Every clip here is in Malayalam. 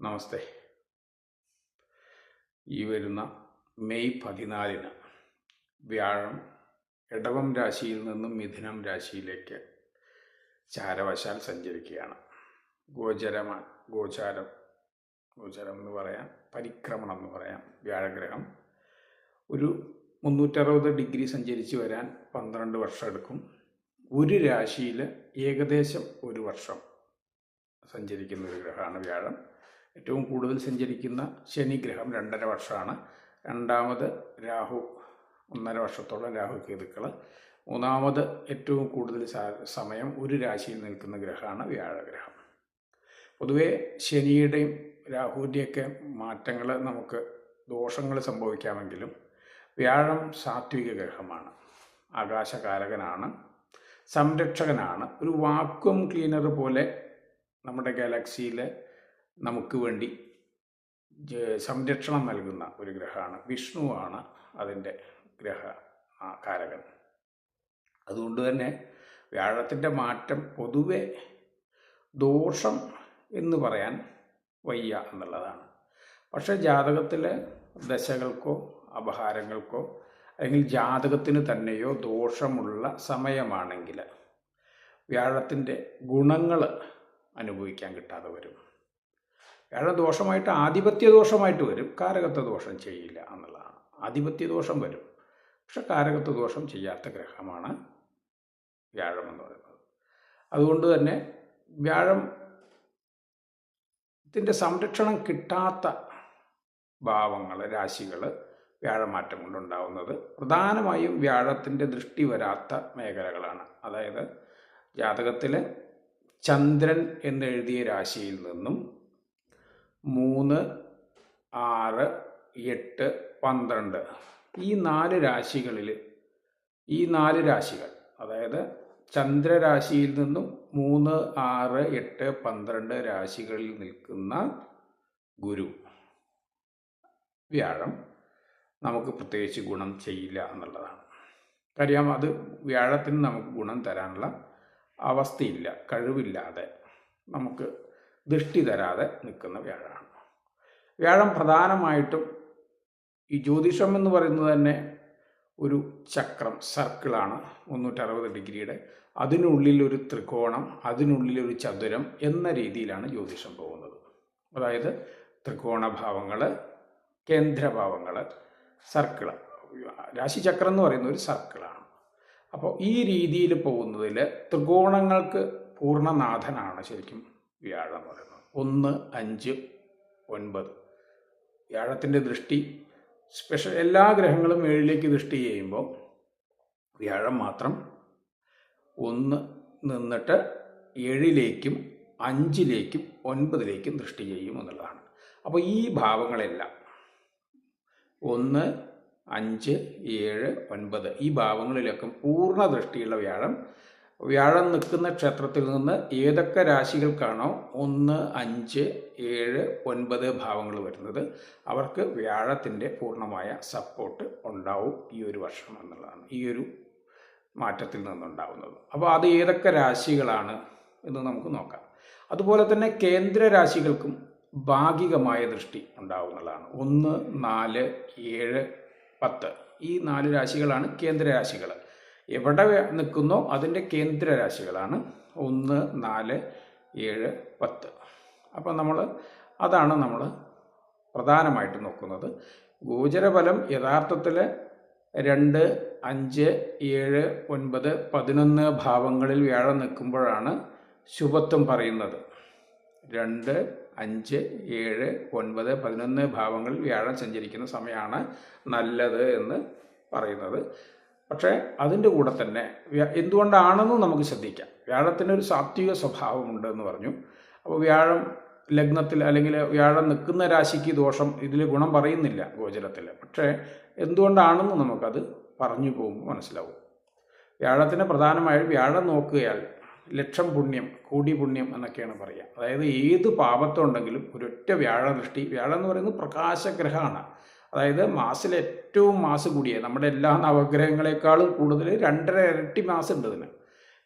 നമസ്തേ. ഈ വരുന്ന മെയ് പതിനാലിന് വ്യാഴം ഇടവം രാശിയിൽ നിന്നും മിഥുനം രാശിയിലേക്ക് ചാരവശാൽ സഞ്ചരിക്കുകയാണ്. ഗോചരമ ഗോചാരം ഗോചരം എന്ന് പറയാം പരിക്രമണം എന്ന് പറയാം വ്യാഴഗ്രഹം. ഒരു മുന്നൂറ്ററുപത് ഡിഗ്രി സഞ്ചരിച്ച് വരാൻ പന്ത്രണ്ട് വർഷം എടുക്കും. ഒരു രാശിയിൽ ഏകദേശം ഒരു വർഷം സഞ്ചരിക്കുന്ന ഒരു ഗ്രഹമാണ് വ്യാഴം. ഏറ്റവും കൂടുതൽ സഞ്ചരിക്കുന്ന ശനിഗ്രഹം രണ്ടര വർഷമാണ്. രണ്ടാമത് രാഹു ഒന്നര വർഷത്തോളം രാഹു കേതുക്കൾ മൂന്നാമത് ഏറ്റവും കൂടുതൽ സമയം ഒരു രാശിയിൽ നിൽക്കുന്ന ഗ്രഹമാണ് വ്യാഴഗ്രഹം. പൊതുവേ ശനിയുടെയും രാഹുവിന്റെയൊക്കെ മാറ്റങ്ങൾ നമുക്ക് ദോഷങ്ങൾ സംഭവിക്കാമെങ്കിലും വ്യാഴം സാത്വിക ഗ്രഹമാണ്. ആകാശകാരകനാണ് സംരക്ഷകനാണ്. ഒരു വാക്വം ക്ലീനർ പോലെ നമ്മുടെ ഗാലക്സിയിൽ നമുക്ക് വേണ്ടി സംരക്ഷണം നൽകുന്ന ഒരു ഗ്രഹമാണ്. വിഷ്ണുവാണ് അതിന്റെ ഗ്രഹ കാരകൻ. അതുകൊണ്ട് തന്നെ വ്യാഴത്തിന്റെ മാറ്റം പൊതുവെ ദോഷം എന്ന് പറയാൻ വയ്യ എന്നുള്ളതാണ്. പക്ഷേ ജാതകത്തിലെ ദശകൾക്കോ അപഹാരങ്ങൾക്കോ അല്ലെങ്കിൽ ജാതകത്തിന് തന്നെയോ ദോഷമുള്ള സമയമാണെങ്കിൽ വ്യാഴത്തിന്റെ ഗുണങ്ങൾ അനുഭവിക്കാൻ കിട്ടാതെ വരും. വ്യാഴം ദോഷമായിട്ട് ആധിപത്യ ദോഷമായിട്ട് വരും കാരകത്വ ദോഷം ചെയ്യില്ല എന്നുള്ളതാണ്. ആധിപത്യ ദോഷം വരും പക്ഷെ കാരകത്വ ദോഷം ചെയ്യാത്ത ഗ്രഹമാണ് വ്യാഴം എന്ന് പറയുന്നത്. അതുകൊണ്ട് തന്നെ വ്യാഴം ത്തിന്റെ സംരക്ഷണം കിട്ടാത്ത ഭാവങ്ങൾ രാശികൾ വ്യാഴമാറ്റം കൊണ്ടുണ്ടാവുന്നത് പ്രധാനമായും വ്യാഴത്തിന്റെ ദൃഷ്ടി വരാത്ത മേഖലകളാണ്. അതായത് ജാതകത്തിൽ ചന്ദ്രൻ എന്നെഴുതിയ രാശിയിൽ നിന്നും മൂന്ന് ആറ് എട്ട് പന്ത്രണ്ട്. ഈ നാല് രാശികളിൽ ഈ നാല് രാശികൾ അതായത് ചന്ദ്രരാശിയിൽ നിന്നും മൂന്ന് ആറ് എട്ട് പന്ത്രണ്ട് രാശികളിൽ നിൽക്കുന്ന ഗുരു വ്യാഴം നമുക്ക് പ്രത്യേകിച്ച് ഗുണം ചെയ്യില്ല എന്നുള്ളതാണ്. കാര്യം അത് വ്യാഴത്തിന് നമുക്ക് ഗുണം തരാനുള്ള അവസ്ഥയില്ല കഴിവില്ലാതെ നമുക്ക് ദൃഷ്ടി തരാതെ നിൽക്കുന്ന വ്യാഴമാണ് വ്യാഴം പ്രധാനമായിട്ടും ഈ ജ്യോതിഷം എന്ന് പറയുന്നത് തന്നെ ഒരു ചക്രം സർക്കിളാണ് മുന്നൂറ്ററുപത് ഡിഗ്രിയുടെ. അതിനുള്ളിൽ ഒരു ത്രികോണം അതിനുള്ളിൽ ഒരു ചതുരം എന്ന രീതിയിലാണ് ജ്യോതിഷം പോകുന്നത്. അതായത് ത്രികോണഭാവങ്ങൾ കേന്ദ്രഭാവങ്ങൾ സർക്കിൾ. രാശിചക്രം എന്ന് പറയുന്ന ഒരു സർക്കിളാണ്. അപ്പോൾ ഈ രീതിയിൽ പോകുന്നതിൽ ത്രികോണങ്ങൾക്ക് പൂർണനാഥനാണ് ശരിക്കും വ്യാഴം എന്ന് പറയുന്നത് ഒന്ന് അഞ്ച് ഒൻപത്. വ്യാഴത്തിന്റെ ദൃഷ്ടി സ്പെഷ്യൽ എല്ലാ ഗ്രഹങ്ങളും ഏഴിലേക്ക് ദൃഷ്ടി ചെയ്യുമ്പോൾ വ്യാഴം മാത്രം ഒന്ന് നിന്നിട്ട് ഏഴിലേക്കും അഞ്ചിലേക്കും ഒൻപതിലേക്കും ദൃഷ്ടി ചെയ്യും എന്നുള്ളതാണ്. അപ്പോൾ ഈ ഭാവങ്ങളെല്ലാം ഒന്ന് അഞ്ച് ഏഴ് ഒൻപത് ഈ ഭാവങ്ങളിലൊക്കെ പൂർണ ദൃഷ്ടിയുള്ള വ്യാഴം വ്യാഴം നിൽക്കുന്ന ക്ഷേത്രത്തിൽ നിന്ന് ഏതൊക്കെ രാശികൾക്കാണോ ഒന്ന് അഞ്ച് ഏഴ് ഒൻപത് ഭാവങ്ങൾ വരുന്നത് അവർക്ക് വ്യാഴത്തിന്റെ പൂർണമായ സപ്പോർട്ട് ഉണ്ടാവും ഈ ഒരു വർഷം എന്നുള്ളതാണ്. ഈ ഒരു മാറ്റത്തിൽ നിന്നുണ്ടാവുന്നത്. അപ്പോൾ അത് ഏതൊക്കെ രാശികളാണ് എന്ന് നമുക്ക് നോക്കാം. അതുപോലെ തന്നെ കേന്ദ്ര രാശികൾക്കും ഭാഗികമായ ദൃഷ്ടി ഉണ്ടാവുന്നതാണ് ഒന്ന് നാല് ഏഴ് പത്ത്. ഈ നാല് രാശികളാണ് കേന്ദ്ര രാശികൾ. എവിടെ നിൽക്കുന്നോ അതിന്റെ കേന്ദ്ര രാശികളാണ്. ഒന്ന് നാല് ഏഴ് പത്ത്. അപ്പം നമ്മൾ അതാണ് നമ്മൾ പ്രധാനമായിട്ട് നോക്കുന്നത്. ഗോചരഫലം യഥാർത്ഥത്തിൽ രണ്ട് അഞ്ച് ഏഴ് ഒൻപത് പതിനൊന്ന് ഭാവങ്ങളിൽ വ്യാഴം നിൽക്കുമ്പോഴാണ് ശുഭത്വം പറയുന്നത്. രണ്ട് അഞ്ച് ഏഴ് ഒൻപത് പതിനൊന്ന് ഭാവങ്ങളിൽ വ്യാഴം സഞ്ചരിക്കുന്ന സമയമാണ് നല്ലത് എന്ന് പറയുന്നത്. പക്ഷേ അതിന്റെ കൂടെ തന്നെ എന്തുകൊണ്ടാണെന്നും നമുക്ക് ശ്രദ്ധിക്കാം. വ്യാഴത്തിന് ഒരു സാത്വിക സ്വഭാവമുണ്ട് എന്ന് പറഞ്ഞു. അപ്പോൾ വ്യാഴം ലഗ്നത്തിൽ അല്ലെങ്കിൽ വ്യാഴം നിൽക്കുന്ന രാശിക്ക് ദോഷം ഇതിൽ ഗുണം പറയുന്നില്ല ഗോചരത്തിൽ. പക്ഷേ എന്തുകൊണ്ടാണെന്ന് നമുക്കത് പറഞ്ഞു പോകുമ്പോൾ മനസ്സിലാവും. വ്യാഴത്തിന് പ്രധാനമായും വ്യാഴം നോക്കുകയാൽ ലക്ഷം പുണ്യം കോടി പുണ്യം എന്നൊക്കെയാണ് പറയുക. അതായത് ഏത് പാപത്തുണ്ടെങ്കിലും ഒരൊറ്റ വ്യാഴ ദൃഷ്ടി വ്യാഴം എന്ന് പറയുന്നത് പ്രകാശഗ്രഹമാണ്. അതായത് മാസിൽ ഏറ്റവും മാസ് കൂടിയ നമ്മുടെ എല്ലാ നവഗ്രഹങ്ങളെക്കാളും കൂടുതൽ രണ്ടര ഇരട്ടി മാസ് ഉണ്ട് ഇതിന്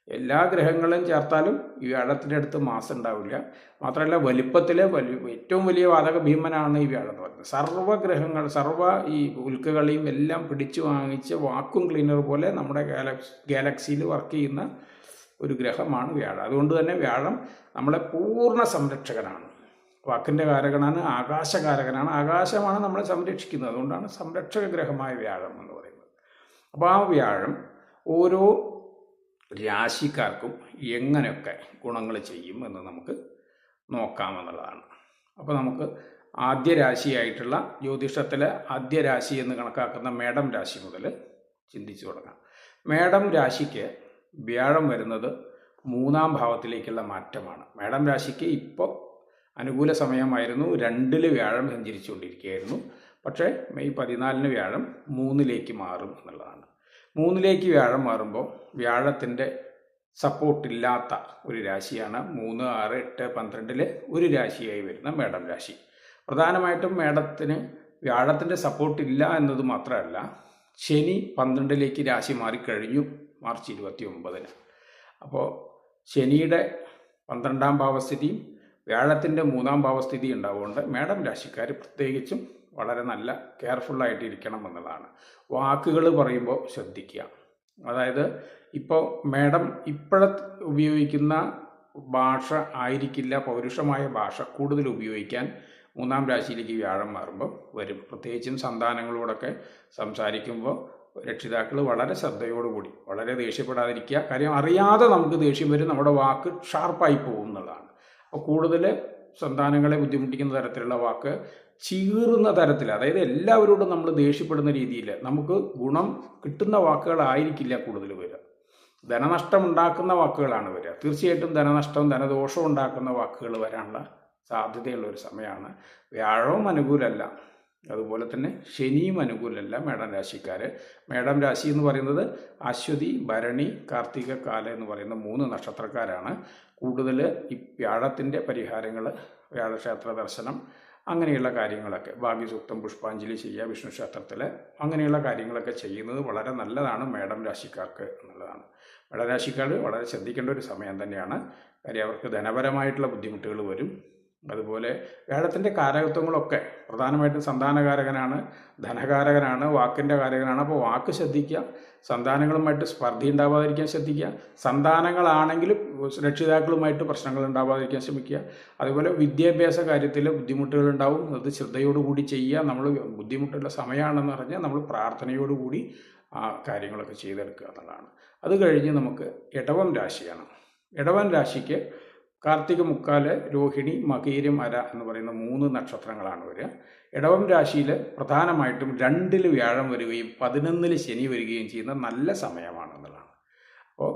എല്ലാ ഗ്രഹങ്ങളും ചേർത്താലും ഈ വ്യാഴത്തിന്റെ അടുത്ത് മാസം ഉണ്ടാവില്ല. മാത്രമല്ല വലിപ്പത്തിലെ വലിയ ഏറ്റവും വലിയ വാതക ഭീമനാണ് ഈ വ്യാഴം എന്ന് പറയുന്നത്. സർവഗ്രഹങ്ങൾ സർവ ഈ ഉൽക്കകളെയും എല്ലാം പിടിച്ചു വാങ്ങിച്ച് വാക്വം ക്ലീനർ പോലെ നമ്മുടെ ഗാലക്സ് ഗാലക്സിയിൽ വർക്ക് ചെയ്യുന്ന ഒരു ഗ്രഹമാണ് വ്യാഴം. അതുകൊണ്ട് തന്നെ വ്യാഴം നമ്മളെ പൂർണ സംരക്ഷകനാണ്. വാക്കിന്റെ കാരകനാണ് ആകാശകാരകനാണ്. ആകാശമാണ് നമ്മളെ സംരക്ഷിക്കുന്നത്. അതുകൊണ്ടാണ് സംരക്ഷക ഗ്രഹമായ വ്യാഴം എന്ന് പറയുന്നത്. അപ്പോൾ ആ വ്യാഴം ഓരോ രാശിക്കാർക്കും എങ്ങനെയൊക്കെ ഗുണങ്ങൾ ചെയ്യും എന്ന് നമുക്ക് നോക്കാമെന്നുള്ളതാണ്. അപ്പോൾ നമുക്ക് ആദ്യ രാശിയായിട്ടുള്ള ജ്യോതിഷത്തിലെ ആദ്യ രാശി എന്ന് കണക്കാക്കുന്ന മേടം രാശി മുതൽ ചിന്തിച്ചു തുടങ്ങാം. മേടം രാശിക്ക് വ്യാഴം വരുന്നത് മൂന്നാം ഭാവത്തിലേക്കുള്ള മാറ്റമാണ്. മേടം രാശിക്ക് ഇപ്പോൾ അനുകൂല സമയമായിരുന്നു. രണ്ടിൽ വ്യാഴം സഞ്ചരിച്ചുകൊണ്ടിരിക്കുകയായിരുന്നു. പക്ഷേ മെയ് പതിനാലിന് വ്യാഴം മൂന്നിലേക്ക് മാറും എന്നുള്ളതാണ്. മൂന്നിലേക്ക് വ്യാഴം മാറുമ്പോൾ വ്യാഴത്തിന്റെ സപ്പോർട്ടില്ലാത്ത ഒരു രാശിയാണ് മൂന്ന് ആറ് എട്ട് പന്ത്രണ്ടിലെ ഒരു രാശിയായി വരുന്ന മേടം രാശി. പ്രധാനമായിട്ടും മേടത്തിന് വ്യാഴത്തിന്റെ സപ്പോർട്ടില്ല എന്നത് മാത്രമല്ല ശനി പന്ത്രണ്ടിലേക്ക് രാശി മാറിക്കഴിഞ്ഞു മാർച്ച് ഇരുപത്തി ഒമ്പതിന് അപ്പോൾ ശനിയുടെ പന്ത്രണ്ടാം ഭാവസ്ഥിതിയും വ്യാഴത്തിന്റെ മൂന്നാം ഭാവസ്ഥിതി ഉണ്ടാവുകൊണ്ട് മാഡം രാശിക്കാർ പ്രത്യേകിച്ചും വളരെ നല്ല കെയർഫുള്ളായിട്ട് ഇരിക്കണം എന്നുള്ളതാണ്. വാക്കുകൾ പറയുമ്പോൾ ശ്രദ്ധിക്കുക. അതായത് ഇപ്പോൾ മേഡം ഇപ്പോഴത്തെ ഉപയോഗിക്കുന്ന ഭാഷ ആയിരിക്കില്ല പൗരുഷമായ ഭാഷ കൂടുതൽ ഉപയോഗിക്കാൻ മൂന്നാം രാശിയിലേക്ക് വ്യാഴം മാറുമ്പോൾ വരും. പ്രത്യേകിച്ചും സന്താനങ്ങളോടൊക്കെ സംസാരിക്കുമ്പോൾ രക്ഷിതാക്കൾ വളരെ ശ്രദ്ധയോടുകൂടി വളരെ ദേഷ്യപ്പെടാതിരിക്കുക. കാര്യം അറിയാതെ നമുക്ക് ദേഷ്യം വരും നമ്മുടെ വാക്ക് ഷാർപ്പായി പോകും എന്നുള്ളതാണ്. അപ്പോൾ കൂടുതൽ സന്താനങ്ങളെ ബുദ്ധിമുട്ടിക്കുന്ന തരത്തിലുള്ള വാക്ക് ചീറുന്ന തരത്തിൽ അതായത് എല്ലാവരോടും നമ്മൾ ദേഷ്യപ്പെടുന്ന രീതിയിൽ നമുക്ക് ഗുണം കിട്ടുന്ന വാക്കുകളായിരിക്കില്ല കൂടുതൽ വരിക ധനനഷ്ടം ഉണ്ടാക്കുന്ന വാക്കുകളാണ് വരിക. തീർച്ചയായിട്ടും ധനനഷ്ടം ധനദോഷവും ഉണ്ടാക്കുന്ന വാക്കുകൾ വരാനുള്ള സാധ്യതയുള്ള ഒരു സമയമാണ്. വ്യാഴവും അനുകൂലമല്ല. അതുപോലെ തന്നെ ശനിയും അനുകൂലമല്ല മേടം രാശിക്കാർ മേടം രാശി എന്ന് പറയുന്നത് അശ്വതി ഭരണി കാർത്തിക കാല എന്ന് പറയുന്ന മൂന്ന് നക്ഷത്രക്കാരാണ്. കൂടുതൽ ഈ വ്യാഴത്തിന്റെ പരിഹാരങ്ങൾ വ്യാഴക്ഷേത്ര ദർശനം അങ്ങനെയുള്ള കാര്യങ്ങളൊക്കെ. ഭാഗ്യസൂക്തം പുഷ്പാഞ്ജലി ചെയ്യുക വിഷ്ണു ക്ഷേത്രത്തിൽ അങ്ങനെയുള്ള കാര്യങ്ങളൊക്കെ ചെയ്യുന്നത് വളരെ നല്ലതാണ് മേടം രാശിക്കാർക്ക് എന്നുള്ളതാണ്. മേടം രാശിക്കാർ വളരെ ശ്രദ്ധിക്കേണ്ട ഒരു സമയം തന്നെയാണ്. കാര്യം അവർക്ക് ധനപരമായിട്ടുള്ള ബുദ്ധിമുട്ടുകൾ വരും. അതുപോലെ വ്യാഴത്തിന്റെ കാരകത്വങ്ങളൊക്കെ പ്രധാനമായിട്ടും സന്താനകാരകനാണ് ധനകാരകനാണ് വാക്കിന്റെ കാരകനാണ്. അപ്പോൾ വാക്ക് ശ്രദ്ധിക്കുക സന്താനങ്ങളുമായിട്ട് സ്പർദ്ധ ഉണ്ടാവാതിരിക്കാൻ ശ്രദ്ധിക്കുക സന്താനങ്ങളാണെങ്കിലും രക്ഷിതാക്കളുമായിട്ട് പ്രശ്നങ്ങൾ ഉണ്ടാവാതിരിക്കാൻ ശ്രമിക്കുക. അതുപോലെ വിദ്യാഭ്യാസ കാര്യത്തിൽ ബുദ്ധിമുട്ടുകൾ ഉണ്ടാവും അത് ശ്രദ്ധയോടുകൂടി ചെയ്യുക. നമ്മൾ ബുദ്ധിമുട്ടുള്ള സമയമാണെന്ന് പറഞ്ഞാൽ നമ്മൾ പ്രാർത്ഥനയോടുകൂടി ആ കാര്യങ്ങളൊക്കെ ചെയ്തെടുക്കുക എന്നുള്ളതാണ്. അത് കഴിഞ്ഞ് നമുക്ക് ഇടവം രാശിയാണ്. ഇടവൻ രാശിക്ക് കാർത്തിക മുക്കാൽ രോഹിണി മകീരം അര എന്ന് പറയുന്ന മൂന്ന് നക്ഷത്രങ്ങളാണ് വരിക ഇടവം രാശിയിൽ പ്രധാനമായിട്ടും രണ്ടിൽ വ്യാഴം വരികയും പതിനൊന്നിൽ ശനി വരികയും ചെയ്യുന്ന നല്ല സമയമാണ് എന്നുള്ളതാണ്. അപ്പോൾ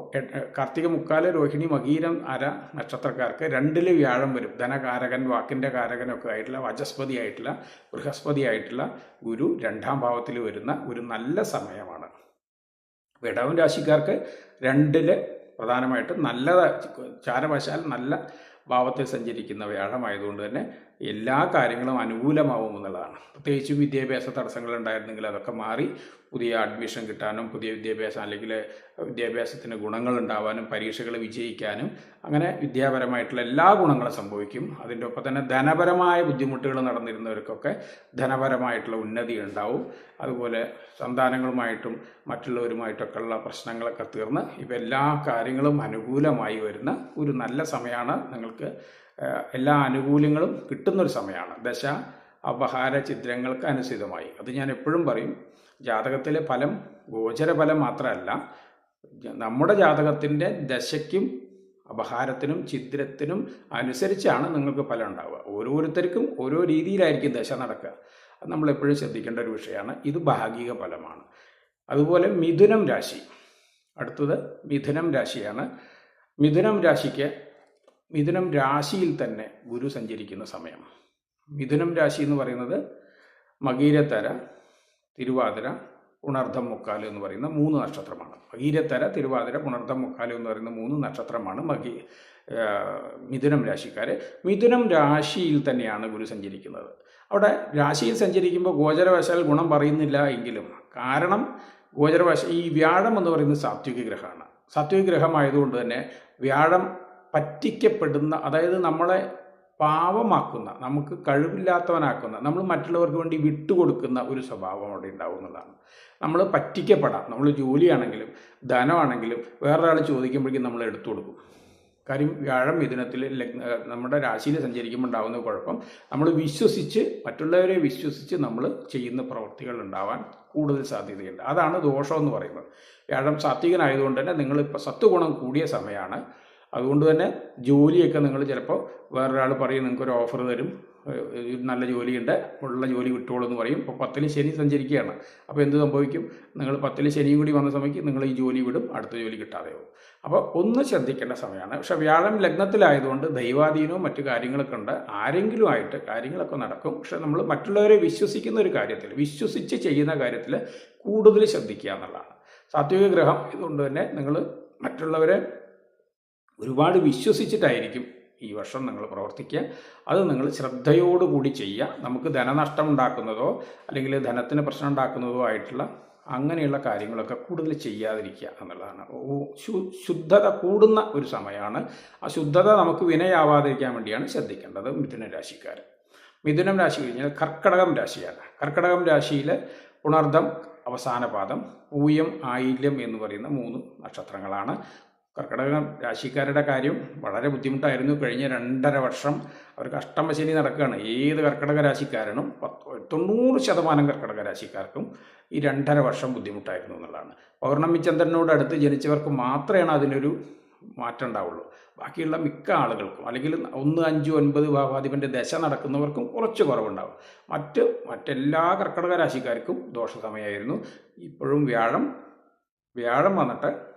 കാർത്തിക മുക്കാൽ രോഹിണി മകീരം അര നക്ഷത്രക്കാർക്ക് രണ്ടിൽ വ്യാഴം വരും. ധനകാരകൻ വാക്കിന്റെ കാരകനൊക്കെ ആയിട്ടുള്ള വചസ്പതി ആയിട്ടുള്ള ബൃഹസ്പതി ആയിട്ടുള്ള ഗുരു രണ്ടാം ഭാവത്തിൽ വരുന്ന ഒരു നല്ല സമയമാണ്. ഇടവം രാശിക്കാർക്ക് രണ്ടിൽ പ്രധാനമായിട്ടും നല്ല ചാരവശാൽ നല്ല ഭാവത്തിൽ സഞ്ചരിക്കുന്ന വ്യാഴമായതുകൊണ്ട് തന്നെ എല്ലാ കാര്യങ്ങളും അനുകൂലമാവും എന്നുള്ളതാണ്. പ്രത്യേകിച്ചും വിദ്യാഭ്യാസ തടസ്സങ്ങൾ ഉണ്ടായിരുന്നെങ്കിൽ അതൊക്കെ മാറി പുതിയ അഡ്മിഷൻ കിട്ടാനും പുതിയ വിദ്യാഭ്യാസം അല്ലെങ്കിൽ വിദ്യാഭ്യാസത്തിന് ഗുണങ്ങൾ ഉണ്ടാവാനും പരീക്ഷകൾ വിജയിക്കാനും അങ്ങനെ വിദ്യാപരമായിട്ടുള്ള എല്ലാ ഗുണങ്ങളും സംഭവിക്കും. അതിന്റെ ഒപ്പം തന്നെ ധനപരമായ ബുദ്ധിമുട്ടുകൾ നടന്നിരുന്നവർക്കൊക്കെ ധനപരമായിട്ടുള്ള ഉന്നതി ഉണ്ടാവും. അതുപോലെ സന്താനങ്ങളുമായിട്ടും മറ്റുള്ളവരുമായിട്ടൊക്കെ ഉള്ള പ്രശ്നങ്ങളൊക്കെ തീർന്ന് ഇപ്പം എല്ലാ കാര്യങ്ങളും അനുകൂലമായി വരുന്ന ഒരു നല്ല സമയമാണ് നിങ്ങൾക്ക് എല്ലാ ആനുകൂല്യങ്ങളും കിട്ടുന്നൊരു സമയമാണ്. ദശ അപഹാര ചിത്രങ്ങൾക്ക് അനുസൃതമായി. അത് ഞാൻ എപ്പോഴും പറയും. ജാതകത്തിലെ ഫലം ഗോചരഫലം മാത്രമല്ല. നമ്മുടെ ജാതകത്തിന്റെ ദശയ്ക്കും അപഹാരത്തിനും ചിത്രത്തിനും അനുസരിച്ചാണ് നിങ്ങൾക്ക് ഫലം ഉണ്ടാവുക. ഓരോരുത്തർക്കും ഓരോ രീതിയിലായിരിക്കും ദശ നടക്കുക. അത് നമ്മൾ എപ്പോഴും ശ്രദ്ധിക്കേണ്ട ഒരു വിഷയമാണ്. ഇത് ഭാഗിക ഫലമാണ്. അതുപോലെ മിഥുനം രാശി. അടുത്തത് മിഥുനം രാശിയാണ്. മിഥുനം രാശിക്ക് മിഥുനം രാശിയിൽ തന്നെ ഗുരു സഞ്ചരിക്കുന്ന സമയം. മിഥുനം രാശി എന്ന് പറയുന്നത് മകീരത്തര തിരുവാതിര ഉണർദ്ധം മുക്കാൽ എന്ന് പറയുന്ന മൂന്ന് നക്ഷത്രമാണ്. മകീരത്തര തിരുവാതിര ഉണർദ്ധം മുക്കാൽ എന്ന് പറയുന്ന മൂന്ന് നക്ഷത്രമാണ് മകി മിഥുനം രാശിക്കാർ മിഥുനം രാശിയിൽ തന്നെയാണ് ഗുരു സഞ്ചരിക്കുന്നത്. അവിടെ രാശിയിൽ സഞ്ചരിക്കുമ്പോൾ ഗോചരവശാൽ ഗുണം പറയുന്നില്ല എങ്കിലും കാരണം ഗോചരവശ ഈ വ്യാഴം എന്ന് പറയുന്നത് സാത്വിക ഗ്രഹമാണ് സാത്വിക ഗ്രഹമായതുകൊണ്ട് തന്നെ വ്യാഴം പറ്റിക്കപ്പെടുന്ന അതായത് നമ്മളെ പാവമാക്കുന്ന നമുക്ക് കഴിവില്ലാത്തവനാക്കുന്ന നമ്മൾ മറ്റുള്ളവർക്ക് വേണ്ടി വിട്ടുകൊടുക്കുന്ന ഒരു സ്വഭാവം അവിടെ ഉണ്ടാവുന്നതാണ്. നമ്മൾ പറ്റിക്കപ്പെടാം. നമ്മൾ ജോലിയാണെങ്കിലും ധനമാണെങ്കിലും വേറൊരാൾ ചോദിക്കുമ്പോഴേക്കും നമ്മൾ എടുത്തു കൊടുക്കും കാര്യം വ്യാഴം മിഥുനത്തിൽ നമ്മുടെ രാശിയിൽ സഞ്ചരിക്കുമ്പോൾ ഉണ്ടാകുന്ന കുഴപ്പം നമ്മൾ വിശ്വസിച്ച് മറ്റുള്ളവരെ വിശ്വസിച്ച് നമ്മൾ ചെയ്യുന്ന പ്രവൃത്തികൾ ഉണ്ടാവാൻ കൂടുതൽ സാധ്യതയുണ്ട്. അതാണ് ദോഷം എന്ന് പറയുന്നത്. വ്യാഴം സാത്വികനായതുകൊണ്ട് തന്നെ നിങ്ങളിപ്പോൾ സത്വഗുണം കൂടിയ സമയമാണ്. അതുകൊണ്ട് തന്നെ ജോലിയൊക്കെ നിങ്ങൾ ചിലപ്പോൾ വേറൊരാൾ പറയും നിങ്ങൾക്ക് ഒരു ഓഫർ തരും നല്ല ജോലിയുണ്ട്. ഉള്ള ജോലി വിട്ടോളൂ എന്ന് പറയും. ഇപ്പോൾ പത്തിൽ ശനി സഞ്ചരിക്കുകയാണ്. അപ്പോൾ എന്ത് സംഭവിക്കും? നിങ്ങൾ പത്തിൽ ശനിയും കൂടി വന്ന സമയത്ത് നിങ്ങൾ ഈ ജോലി വിടും. അടുത്ത ജോലി കിട്ടാതെ പോകും. അപ്പോൾ ഒന്ന് ശ്രദ്ധിക്കേണ്ട സമയമാണ്. പക്ഷേ വ്യാഴം ലഗ്നത്തിലായതുകൊണ്ട് ദൈവാധീനവും മറ്റു കാര്യങ്ങളൊക്കെ ഉണ്ട്. ആരെങ്കിലും ആയിട്ട് കാര്യങ്ങളൊക്കെ നടക്കും. പക്ഷെ നമ്മൾ മറ്റുള്ളവരെ വിശ്വസിക്കുന്ന ഒരു കാര്യത്തിൽ വിശ്വസിച്ച് ചെയ്യുന്ന കാര്യത്തിൽ കൂടുതൽ ശ്രദ്ധിക്കുക എന്നുള്ളതാണ്. സാത്വിക ഗ്രഹം ഇതുകൊണ്ട് തന്നെ നിങ്ങൾ മറ്റുള്ളവരെ ഒരുപാട് വിശ്വസിച്ചിട്ടായിരിക്കും ഈ വർഷം നിങ്ങൾ പ്രവർത്തിക്കുക. അത് നിങ്ങൾ ശ്രദ്ധയോടുകൂടി ചെയ്യുക. നമുക്ക് ധനനഷ്ടം ഉണ്ടാക്കുന്നതോ അല്ലെങ്കിൽ ധനത്തിന് പ്രശ്നം ഉണ്ടാക്കുന്നതോ ആയിട്ടുള്ള അങ്ങനെയുള്ള കാര്യങ്ങളൊക്കെ കൂടുതൽ ചെയ്യാതിരിക്കുക എന്നുള്ളതാണ്. ശുദ്ധത കൂടുന്ന ഒരു സമയമാണ്. ആ ശുദ്ധത നമുക്ക് വിനയാവാതിരിക്കാൻ വേണ്ടിയാണ് ശ്രദ്ധിക്കേണ്ടത് മിഥുന രാശിക്കാർ. മിഥുനം രാശി കഴിഞ്ഞാൽ കർക്കടകം രാശിയാണ്. കർക്കടകം രാശിയിൽ ഉണർദം അവസാന പാദം പൂയം ആയില്യം എന്ന് പറയുന്ന മൂന്ന് നക്ഷത്രങ്ങളാണ്. കർക്കിടകം രാശിക്കാരുടെ കാര്യം വളരെ ബുദ്ധിമുട്ടായിരുന്നു. കഴിഞ്ഞ രണ്ടര വർഷം അവർക്ക് അഷ്ടമശനി നടക്കുകയാണ്. ഏത് കർക്കിടക രാശിക്കാരനും പത്ത് തൊണ്ണൂറ് ശതമാനം കർക്കിടക രാശിക്കാർക്കും ഈ രണ്ടര വർഷം ബുദ്ധിമുട്ടായിരുന്നു എന്നുള്ളതാണ്. പൗർണമി ചന്ദ്രനോട് അടുത്ത് ജനിച്ചവർക്ക് മാത്രമാണ് അതിനൊരു മാറ്റം ഉണ്ടാവുള്ളൂ. ബാക്കിയുള്ള മിക്ക ആളുകൾക്കും അല്ലെങ്കിൽ ഒന്ന് അഞ്ച് ഒൻപത് ഭാവാധിപന്റെ ദശ നടക്കുന്നവർക്കും കുറച്ച് കുറവുണ്ടാവും. മറ്റ് മറ്റെല്ലാ കർക്കിടക രാശിക്കാർക്കും ദോഷ സമയമായിരുന്നു ഇപ്പോഴും വ്യാഴം വ്യാഴം വന്നിട്ട്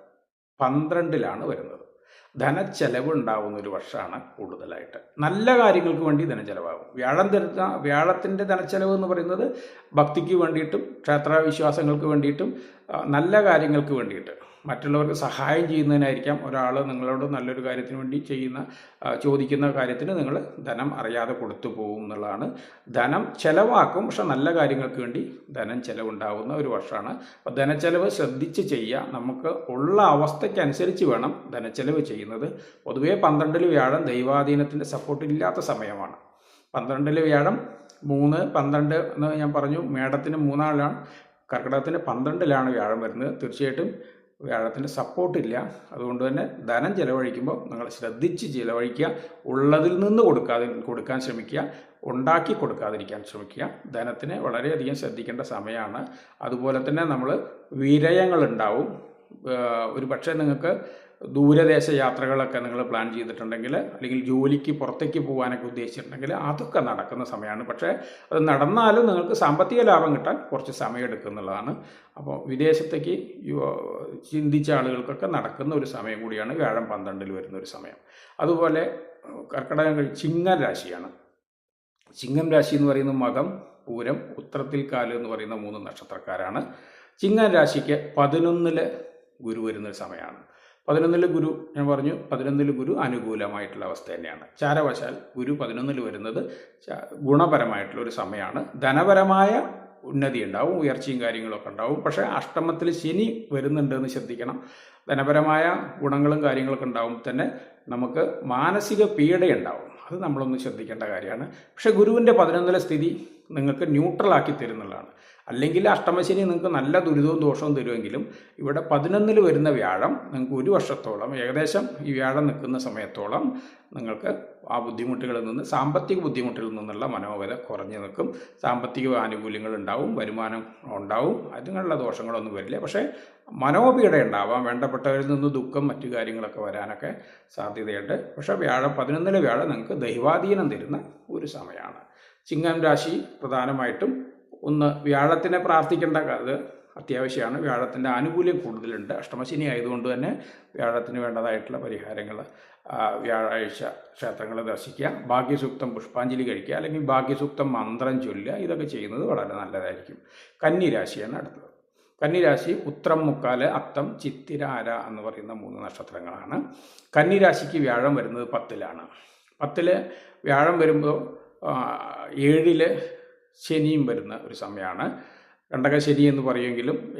പന്ത്രണ്ടിലാണ് വരുന്നത്. ധനച്ചെലവ് ഉണ്ടാവുന്ന ഒരു വർഷമാണ് കൂടുതലായിട്ട്. നല്ല കാര്യങ്ങൾക്ക് വേണ്ടി ധനച്ചെലവാകും. വ്യാഴം തരുന്ന വ്യാഴത്തിന്റെ ധനച്ചെലവ് എന്ന് പറയുന്നത് ഭക്തിക്ക് വേണ്ടിയിട്ടും ക്ഷേത്രവിശ്വാസങ്ങൾക്ക് വേണ്ടിയിട്ടും നല്ല കാര്യങ്ങൾക്ക് വേണ്ടിയിട്ട്. മറ്റുള്ളവർക്ക് സഹായം ചെയ്യുന്നതിനായിരിക്കാം ഒരാൾ നിങ്ങളോട് നല്ലൊരു കാര്യത്തിന് വേണ്ടി ചെയ്യുന്ന ചോദിക്കുന്ന കാര്യത്തിന് നിങ്ങൾ ധനം അറിയാതെ കൊടുത്തു പോകും എന്നുള്ളതാണ്. ധനം ചെലവാക്കും പക്ഷെ നല്ല കാര്യങ്ങൾക്ക് വേണ്ടി ധനം ചെലവുണ്ടാകുന്ന ഒരു വർഷമാണ്. അപ്പോൾ ധനച്ചെലവ് ശ്രദ്ധിച്ച് ചെയ്യുക നമുക്ക് ഉള്ള അവസ്ഥയ്ക്കനുസരിച്ച് വേണം ധനച്ചെലവ് ചെയ്യുന്നത്. പൊതുവേ പന്ത്രണ്ടിൽ വ്യാഴം ദൈവാധീനത്തിന്റെ സപ്പോർട്ട് ഇല്ലാത്ത സമയമാണ്. പന്ത്രണ്ടിൽ വ്യാഴം മൂന്ന് പന്ത്രണ്ട് എന്ന് ഞാൻ പറഞ്ഞു മേടത്തിന് മൂന്നാളിലാണ് കർക്കിടകത്തിന് പന്ത്രണ്ടിലാണ് വ്യാഴം വരുന്നത്. തീർച്ചയായിട്ടും വ്യാഴത്തിന്റെ സപ്പോർട്ടില്ല. അതുകൊണ്ട് തന്നെ ധനം ചിലവഴിക്കുമ്പോൾ നിങ്ങൾ ശ്രദ്ധിച്ച് ചിലവഴിക്കുക. ഉള്ളതിൽ നിന്ന് കൊടുക്കാതി കൊടുക്കാൻ ശ്രമിക്കുക. ഉണ്ടാക്കി കൊടുക്കാതിരിക്കാൻ ശ്രമിക്കുക. ധനത്തിന് വളരെയധികം ശ്രദ്ധിക്കേണ്ട സമയമാണ്. അതുപോലെ തന്നെ നമ്മൾ വിരയങ്ങളുണ്ടാവും. ഒരു പക്ഷേ നിങ്ങൾക്ക് ദൂരദേശ യാത്രകളൊക്കെ നിങ്ങൾ പ്ലാൻ ചെയ്തിട്ടുണ്ടെങ്കിൽ അല്ലെങ്കിൽ ജോലിക്ക് പുറത്തേക്ക് പോകാനൊക്കെ ഉദ്ദേശിച്ചിട്ടുണ്ടെങ്കിൽ അതൊക്കെ നടക്കുന്ന സമയമാണ്. പക്ഷേ അത് നടന്നാലും നിങ്ങൾക്ക് സാമ്പത്തിക ലാഭം കിട്ടാൻ കുറച്ച് സമയമെടുക്കും എന്നുള്ളതാണ്. അപ്പോൾ വിദേശത്തേക്ക് ചിന്തിച്ച ആളുകൾക്കൊക്കെ നടക്കുന്ന ഒരു സമയം കൂടിയാണ് വ്യാഴം പന്ത്രണ്ടിൽ വരുന്ന ഒരു സമയം. അതുപോലെ കർക്കിടകം കഴി ചിങ്ങം രാശിയാണ്. ചിങ്ങം രാശി എന്ന് പറയുന്ന മകം പൂരം ഉത്രത്തിൽ കാൽ എന്ന് പറയുന്ന മൂന്ന് നക്ഷത്രക്കാരാണ്. ചിങ്ങം രാശിക്ക് പതിനൊന്നിൽ ഗുരു വരുന്നൊരു സമയമാണ്. പതിനൊന്നിൽ ഗുരു ഞാൻ പറഞ്ഞു പതിനൊന്നിൽ ഗുരു അനുകൂലമായിട്ടുള്ള അവസ്ഥ തന്നെയാണ്. ചാരവശാൽ ഗുരു പതിനൊന്നിൽ വരുന്നത് ഗുണപരമായിട്ടുള്ള ഒരു സമയമാണ്. ധനപരമായ ഉന്നതി ഉണ്ടാവും ഉയർച്ചയും കാര്യങ്ങളൊക്കെ ഉണ്ടാവും. പക്ഷേ അഷ്ടമത്തിൽ ശനി വരുന്നുണ്ടെന്ന് ശ്രദ്ധിക്കണം. ധനപരമായ ഗുണങ്ങളും കാര്യങ്ങളൊക്കെ ഉണ്ടാവും തന്നെ നമുക്ക് മാനസിക പീഡയുണ്ടാവും. അത് നമ്മളൊന്ന് ശ്രദ്ധിക്കേണ്ട കാര്യമാണ്. പക്ഷേ ഗുരുവിന്റെ പതിനൊന്നിലെ സ്ഥിതി നിങ്ങൾക്ക് ന്യൂട്രലാക്കി തരുന്നുള്ളതാണ്. അല്ലെങ്കിൽ അഷ്ടമശനി നിങ്ങൾക്ക് നല്ല ദുരിതവും ദോഷവും തരുമെങ്കിലും ഇവിടെ പതിനൊന്നിൽ വരുന്ന വ്യാഴം നിങ്ങൾക്ക് ഒരു വർഷത്തോളം ഏകദേശം ഈ വ്യാഴം നിൽക്കുന്ന സമയത്തോളം നിങ്ങൾക്ക് ആ ബുദ്ധിമുട്ടുകളിൽ നിന്ന് സാമ്പത്തിക ബുദ്ധിമുട്ടിൽ നിന്നുള്ള മനോബലം കുറഞ്ഞു നിൽക്കും. സാമ്പത്തിക ആനുകൂല്യങ്ങൾ ഉണ്ടാവും വരുമാനം ഉണ്ടാവും. അതിനുള്ള ദോഷങ്ങളൊന്നും വരില്ല. പക്ഷേ മനോപീഠ ഉണ്ടാവാം വേണ്ടപ്പെട്ടവരിൽ നിന്ന് ദുഃഖം മറ്റു കാര്യങ്ങളൊക്കെ വരാനൊക്കെ സാധ്യതയുണ്ട്. പക്ഷേ വ്യാഴം പതിനൊന്നിലെ വ്യാഴം നിങ്ങൾക്ക് ദൈവാധീനം തരുന്ന ഒരു സമയമാണ്. ചിങ്ങം രാശി പ്രധാനമായിട്ടും ഒന്ന് വ്യാഴത്തിനെ പ്രാർത്ഥിക്കേണ്ട അത് അത്യാവശ്യമാണ്. വ്യാഴത്തിന്റെ ആനുകൂല്യം കൂടുതലുണ്ട്. അഷ്ടമശനി ആയതുകൊണ്ട് തന്നെ വ്യാഴത്തിന് വേണ്ടതായിട്ടുള്ള പരിഹാരങ്ങൾ വ്യാഴാഴ്ച ക്ഷേത്രങ്ങൾ ദർശിക്കുക ഭാഗ്യസൂക്തം പുഷ്പാഞ്ജലി കഴിക്കുക അല്ലെങ്കിൽ ഭാഗ്യസൂക്തം മന്ത്രം ചൊല്ലുക ഇതൊക്കെ ചെയ്യുന്നത് വളരെ നല്ലതായിരിക്കും. കന്നിരാശിയാണ് അടുത്തത്. കന്നിരാശി ഉത്രം മുക്കാൽ അത്തം ചിത്തിരാര എന്ന് പറയുന്ന മൂന്ന് നക്ഷത്രങ്ങളാണ്. കന്നിരാശിക്ക് വ്യാഴം വരുന്നത് പത്തിലാണ്. പത്തിൽ വ്യാഴം വരുമ്പോൾ ഏഴിൽ ശനിയും വരുന്ന ഒരു സമയമാണ്. രണ്ടക ശനി എന്ന് പറയുമെങ്കിലും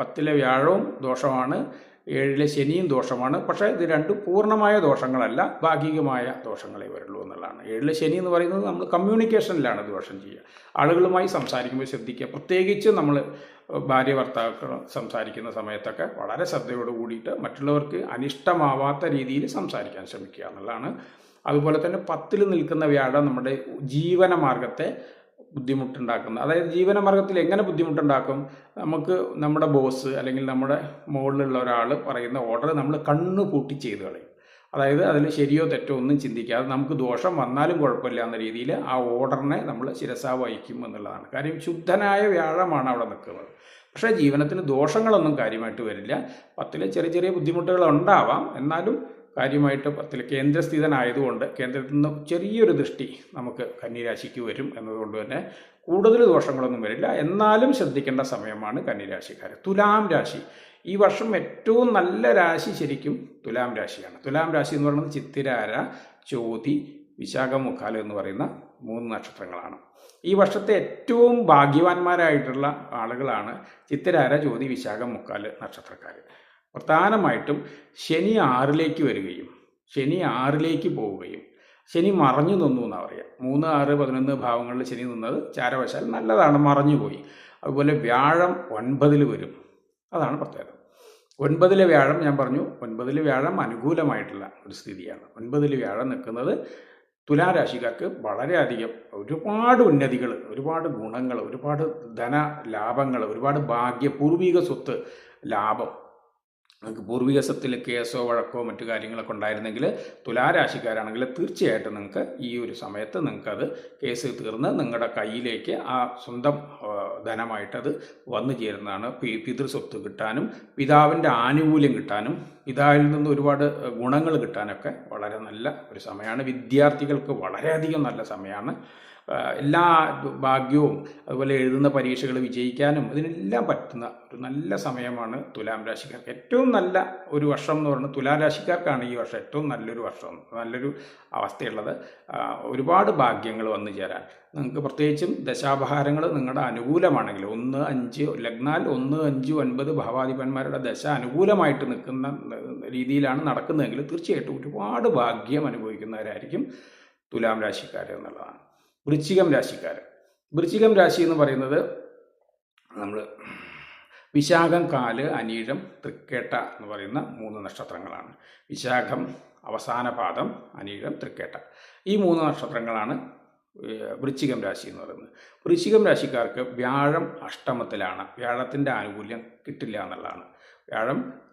പത്തിലെ വ്യാഴവും ദോഷമാണ് ഏഴിലെ ശനിയും ദോഷമാണ്. പക്ഷേ ഇത് രണ്ടും പൂർണമായ ദോഷങ്ങളല്ല ഭാഗികമായ ദോഷങ്ങളെ വരുള്ളൂ എന്നുള്ളതാണ്. ഏഴിലെ ശനി എന്ന് പറയുന്നത് നമ്മൾ കമ്മ്യൂണിക്കേഷനിലാണ് ദോഷം ചെയ്യുക. ആളുകളുമായി സംസാരിക്കുമ്പോൾ ശ്രദ്ധിക്കുക. പ്രത്യേകിച്ച് നമ്മൾ ഭാര്യ ഭർത്താക്കൾ സംസാരിക്കുന്ന സമയത്തൊക്കെ വളരെ ശ്രദ്ധയോട് കൂടിയിട്ട് മറ്റുള്ളവർക്ക് അനിഷ്ടമാവാത്ത രീതിയിൽ സംസാരിക്കാൻ ശ്രമിക്കുക എന്നുള്ളതാണ്. അതുപോലെ തന്നെ പത്തിൽ നിൽക്കുന്ന വ്യാഴം നമ്മുടെ ജീവന മാർഗത്തെ ബുദ്ധിമുട്ടുണ്ടാക്കുന്ന അതായത് ജീവനമാർഗത്തിൽ എങ്ങനെ ബുദ്ധിമുട്ടുണ്ടാക്കും? നമുക്ക് നമ്മുടെ ബോസ് അല്ലെങ്കിൽ നമ്മുടെ മുകളിലുള്ള ഒരാൾ പറയുന്ന ഓർഡർ നമ്മൾ കണ്ണു പൂട്ടി ചെയ്ത് കളയും. അതായത് അതിൽ ശരിയോ തെറ്റോ ഒന്നും ചിന്തിക്കാതെ നമുക്ക് ദോഷം വന്നാലും കുഴപ്പമില്ല എന്ന രീതിയിൽ ആ ഓർഡറിനെ നമ്മൾ ശിരസാ വഹിക്കും എന്നുള്ളതാണ്. കാര്യം ശുദ്ധനായ വ്യാഴമാണ് അവിടെ നിൽക്കുന്നത്. പക്ഷേ ജീവനത്തിന് ദോഷങ്ങളൊന്നും കാര്യമായിട്ട് വരില്ല. പത്തിലെ ചെറിയ ചെറിയ ബുദ്ധിമുട്ടുകൾ ഉണ്ടാവാം. എന്നാലും കാര്യമായിട്ട് പത്തിൽ കേന്ദ്രസ്ഥിതനായതുകൊണ്ട് കേന്ദ്രത്തിൽ നിന്ന് ചെറിയൊരു ദൃഷ്ടി നമുക്ക് കന്നിരാശിക്ക് വരും എന്നതുകൊണ്ട് തന്നെ കൂടുതൽ ദോഷങ്ങളൊന്നും വരില്ല. എന്നാലും ശ്രദ്ധിക്കേണ്ട സമയമാണ് കന്നിരാശിക്കാർ തുലാം രാശി. ഈ വർഷം ഏറ്റവും നല്ല രാശി ശരിക്കും തുലാം രാശിയാണ്. തുലാം രാശി എന്ന് പറയുന്നത് ചിത്തിരാര ചോതി വിശാഖമുഖാല എന്ന് പറയുന്ന മൂന്ന് നക്ഷത്രങ്ങളാണ്. ഈ വർഷത്തെ ഏറ്റവും ഭാഗ്യവാന്മാരായിട്ടുള്ള ആളുകളാണ് ചിത്തിരാര ജ്യോതി വിശാഖം മുക്കാൽ നക്ഷത്രക്കാർ പ്രധാനമായിട്ടും ശനി ആറിലേക്ക് വരികയും ശനി ആറിലേക്ക് പോവുകയും ശനി മറഞ്ഞു നിന്നു എന്നാണ് പറയുക മൂന്ന് ആറ് പതിനൊന്ന് ഭാവങ്ങളിൽ ശനി നിന്നത് ചാരവശാൽ നല്ലതാണ് മറഞ്ഞു പോയി. അതുപോലെ വ്യാഴം ഒൻപതിൽ വരും. അതാണ് പ്രത്യേകത. ഒൻപതിലെ വ്യാഴം ഞാൻ പറഞ്ഞു ഒൻപതിലെ വ്യാഴം അനുകൂലമായിട്ടുള്ള ഒരു സ്ഥിതിയാണ്. ഒൻപതിലെ വ്യാഴം നിൽക്കുന്നത് തുലാരാശിക്കാർക്ക് വളരെയധികം ഒരുപാട് ഉന്നതികൾ ഒരുപാട് ഗുണങ്ങൾ ഒരുപാട് ധന ലാഭങ്ങൾ ഒരുപാട് ഭാഗ്യ പൂർവിക സ്വത്ത് ലാഭം നിങ്ങൾക്ക് പൂർവികസത്തിൽ കേസോ വഴക്കോ മറ്റു കാര്യങ്ങളൊക്കെ ഉണ്ടായിരുന്നെങ്കിൽ തുലാരാശിക്കാരാണെങ്കിൽ തീർച്ചയായിട്ടും നിങ്ങൾക്ക് ഈ ഒരു സമയത്ത് നിങ്ങൾക്കത് കേസ് തീർന്ന് നിങ്ങളുടെ കയ്യിലേക്ക് ആ സ്വന്തം ധനമായിട്ടത് വന്നു ചേരുന്നതാണ്. പിതൃസ്വത്ത് കിട്ടാനും പിതാവിന്റെ ആനുകൂല്യം കിട്ടാനും പിതാവിൽ നിന്ന് ഒരുപാട് ഗുണങ്ങൾ കിട്ടാനൊക്കെ വളരെ നല്ല ഒരു സമയമാണ്. വിദ്യാർത്ഥികൾക്ക് വളരെയധികം നല്ല സമയമാണ്. എല്ലാ ഭാഗ്യവും അതുപോലെ എഴുതുന്ന പരീക്ഷകൾ വിജയിക്കാനും ഇതിനെല്ലാം പറ്റുന്ന ഒരു നല്ല സമയമാണ് തുലാം രാശിക്കാർക്ക്. ഏറ്റവും നല്ല ഒരു വർഷം എന്ന് പറയുന്നത് തുലാം രാശിക്കാർക്കാണ് ഈ വർഷം ഏറ്റവും നല്ലൊരു വർഷം നല്ലൊരു അവസ്ഥയുള്ളത്. ഒരുപാട് ഭാഗ്യങ്ങൾ വന്നു ചേരാൻ. നിങ്ങൾക്ക് പ്രത്യേകിച്ചും ദശാപഹാരങ്ങൾ നിങ്ങളുടെ അനുകൂലമാണെങ്കിൽ ഒന്ന് അഞ്ച് ലഗ്നാൽ ഒന്ന് അഞ്ച് ഒൻപത് ഭാവാധിപന്മാരുടെ ദശ അനുകൂലമായിട്ട് നിൽക്കുന്ന രീതിയിലാണ് നടക്കുന്നതെങ്കിൽ തീർച്ചയായിട്ടും ഒരുപാട് ഭാഗ്യം അനുഭവിക്കുന്നവരായിരിക്കും തുലാം രാശിക്കാർ എന്നുള്ളതാണ്. വൃശ്ചികം രാശിക്കാർ വൃശ്ചികം രാശി എന്ന് പറയുന്നത് നമ്മൾ വിശാഖം കാൽ അനീഴം തൃക്കേട്ട എന്ന് പറയുന്ന മൂന്ന് നക്ഷത്രങ്ങളാണ്. വിശാഖം അവസാന പാദം അനീഴം തൃക്കേട്ട. ഈ മൂന്ന് നക്ഷത്രങ്ങളാണ് വൃശ്ചികം രാശി എന്ന് പറയുന്നത്. വൃശ്ചികം രാശിക്കാർക്ക് വ്യാഴം അഷ്ടമത്തിലാണ്. വ്യാഴത്തിന്റെ ആനുകൂല്യം കിട്ടില്ല എന്നുള്ളതാണ്. വ്യാഴം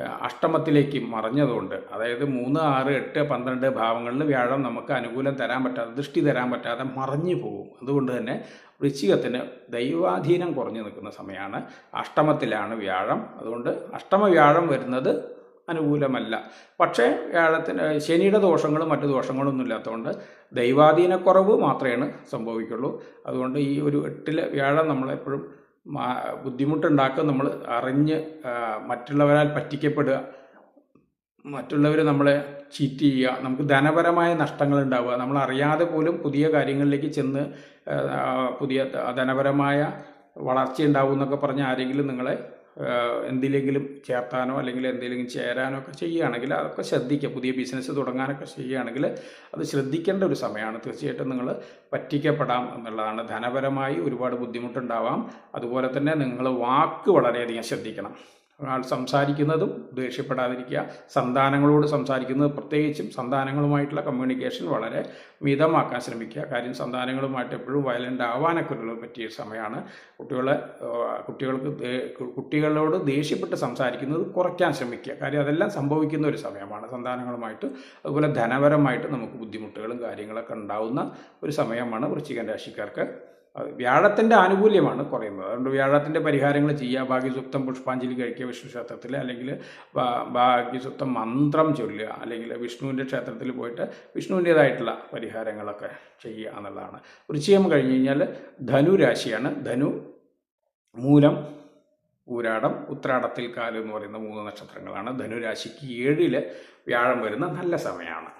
അഷ്ടമത്തിലേക്ക് മറഞ്ഞതുകൊണ്ട് അതായത് മൂന്ന് ആറ് എട്ട് പന്ത്രണ്ട് ഭാവങ്ങളിൽ വ്യാഴം നമുക്ക് അനുകൂലം തരാൻ പറ്റാതെ ദൃഷ്ടി തരാൻ പറ്റാതെ മറഞ്ഞു പോകും. അതുകൊണ്ട് തന്നെ വൃശ്ചികത്തിന് ദൈവാധീനം കുറഞ്ഞു നിൽക്കുന്ന സമയമാണ് അഷ്ടമത്തിലാണ് വ്യാഴം. അതുകൊണ്ട് അഷ്ടമ വ്യാഴം വരുന്നത് അനുകൂലമല്ല. പക്ഷേ വ്യാഴത്തിന് ശനിയുടെ ദോഷങ്ങളും മറ്റു ദോഷങ്ങളൊന്നും ഇല്ലാത്തതുകൊണ്ട് ദൈവാധീനക്കുറവ് മാത്രമേ സംഭവിക്കുള്ളൂ. അതുകൊണ്ട് ഈ ഒരു എട്ടിലെ വ്യാഴം നമ്മളെപ്പോഴും മാ- ബുദ്ധിമുട്ടുണ്ടാക്കും നമ്മൾ അറിഞ്ഞ് മറ്റുള്ളവരാൽ പറ്റിക്കപ്പെടുക മറ്റുള്ളവർ നമ്മളെ ചീറ്റ് ചെയ്യുക നമുക്ക് ധനപരമായ നഷ്ടങ്ങൾ ഉണ്ടാവുക നമ്മൾ അറിയാതെ പോലും പുതിയ കാര്യങ്ങളിലേക്ക് ചെന്ന് പുതിയ ധനപരമായ വളർച്ച ഉണ്ടാവും എന്നൊക്കെ പറഞ്ഞ് ആരെങ്കിലും നിങ്ങളെ എന്തിലെങ്കിലും ചേർത്താനോ അല്ലെങ്കിൽ എന്തെങ്കിലും ചേരാനോ ഒക്കെ ചെയ്യുകയാണെങ്കിൽ അതൊക്കെ ശ്രദ്ധിക്കുക. പുതിയ ബിസിനസ് തുടങ്ങാനൊക്കെ ചെയ്യുകയാണെങ്കിൽ അത് ശ്രദ്ധിക്കേണ്ട ഒരു സമയമാണ്. തീർച്ചയായിട്ടും നിങ്ങൾ പറ്റിക്കപ്പെടാം എന്നുള്ളതാണ്. ധനപരമായി ഒരുപാട് ബുദ്ധിമുട്ടുണ്ടാവാം. അതുപോലെ തന്നെ നിങ്ങൾ വാക്ക് വളരെയധികം ശ്രദ്ധിക്കണം. ഒരാൾ സംസാരിക്കുന്നതും ദേഷ്യപ്പെടാതിരിക്കുക. സന്താനങ്ങളോട് സംസാരിക്കുന്നത് പ്രത്യേകിച്ചും സന്താനങ്ങളുമായിട്ടുള്ള കമ്മ്യൂണിക്കേഷൻ വളരെ മിതമാക്കാൻ ശ്രമിക്കുക. കാര്യം സന്താനങ്ങളുമായിട്ട് എപ്പോഴും വയലന്റ് ആവാനൊക്കെ പറ്റിയ സമയമാണ്. കുട്ടികളെ കുട്ടികൾക്ക് കുട്ടികളോട് ദേഷ്യപ്പെട്ട് സംസാരിക്കുന്നത് കുറയ്ക്കാൻ ശ്രമിക്കുക. കാര്യം അതെല്ലാം സംഭവിക്കുന്ന ഒരു സമയമാണ്. സന്താനങ്ങളുമായിട്ട് അതുപോലെ ധനപരമായിട്ട് നമുക്ക് ബുദ്ധിമുട്ടുകളും കാര്യങ്ങളൊക്കെ ഉണ്ടാവുന്ന ഒരു സമയമാണ് വൃശ്ചികൻ രാശിക്കാർക്ക് വ്യാഴത്തിന്റെ ആനുകൂല്യമാണ് കുറയുന്നത്. അതുകൊണ്ട് വ്യാഴത്തിന്റെ പരിഹാരങ്ങൾ ചെയ്യുക ഭാഗ്യസുപ്തം പുഷ്പാഞ്ജലി കഴിക്കുക വിഷ്ണു ക്ഷേത്രത്തിൽ അല്ലെങ്കിൽ ഭാഗ്യസുപ്തം മന്ത്രം ചൊല്ലുക അല്ലെങ്കിൽ വിഷ്ണുവിന്റെ ക്ഷേത്രത്തിൽ പോയിട്ട് വിഷ്ണുവിന്റേതായിട്ടുള്ള പരിഹാരങ്ങളൊക്കെ ചെയ്യുക എന്നുള്ളതാണ്. വൃശ്ചികം കഴിഞ്ഞ് കഴിഞ്ഞാൽ ധനു രാശിയാണ്. ധനു മൂലം ഊരാടം ഉത്രാടത്തിൽ കാൽ എന്ന് പറയുന്ന മൂന്ന് നക്ഷത്രങ്ങളാണ്. ധനുരാശിക്ക് ഏഴിൽ വ്യാഴം വരുന്ന നല്ല സമയമാണ്.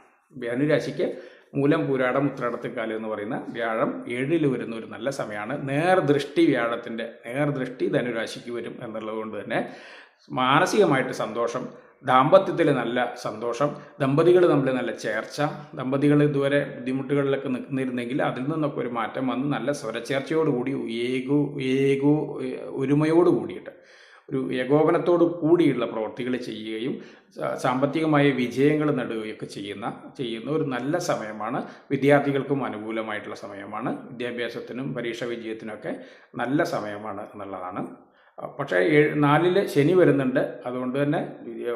ധനുരാശിക്ക് മൂലം പൂരാടം ഉത്രാടത്തിൽ കാൽ എന്ന് പറയുന്ന വ്യാഴം ഏഴിൽ വരുന്ന ഒരു നല്ല സമയമാണ്. നേർദൃഷ്ടി വ്യാഴത്തിന്റെ നേർദൃഷ്ടി ധനുരാശിക്ക് വരും എന്നുള്ളത് കൊണ്ട് തന്നെ മാനസികമായിട്ട് സന്തോഷം ദാമ്പത്യത്തിൽ നല്ല സന്തോഷം ദമ്പതികൾ തമ്മിൽ നല്ല ചേർച്ച ദമ്പതികൾ ഇതുവരെ ബുദ്ധിമുട്ടുകളിലൊക്കെ നിൽക്കുന്നിരുന്നെങ്കിൽ അതിൽ നിന്നൊക്കെ ഒരു മാറ്റം വന്ന് നല്ല സ്വരച്ചേർച്ചയോടുകൂടി ഏകോ ഏകോ ഒരുമയോട് കൂടിയിട്ട് ഒരു ഏകോപനത്തോട് കൂടിയുള്ള പ്രവൃത്തികൾ ചെയ്യുകയും സാമ്പത്തികമായ വിജയങ്ങൾ നേടുകയൊക്കെ ചെയ്യുന്ന ചെയ്യുന്ന ഒരു നല്ല സമയമാണ്. വിദ്യാർത്ഥികൾക്കും അനുകൂലമായിട്ടുള്ള സമയമാണ്. വിദ്യാഭ്യാസത്തിനും പരീക്ഷ വിജയത്തിനൊക്കെ നല്ല സമയമാണ് എന്നുള്ളതാണ്. പക്ഷേ ഏഴ് നാലിൽ ശനി വരുന്നുണ്ട്. അതുകൊണ്ട് തന്നെ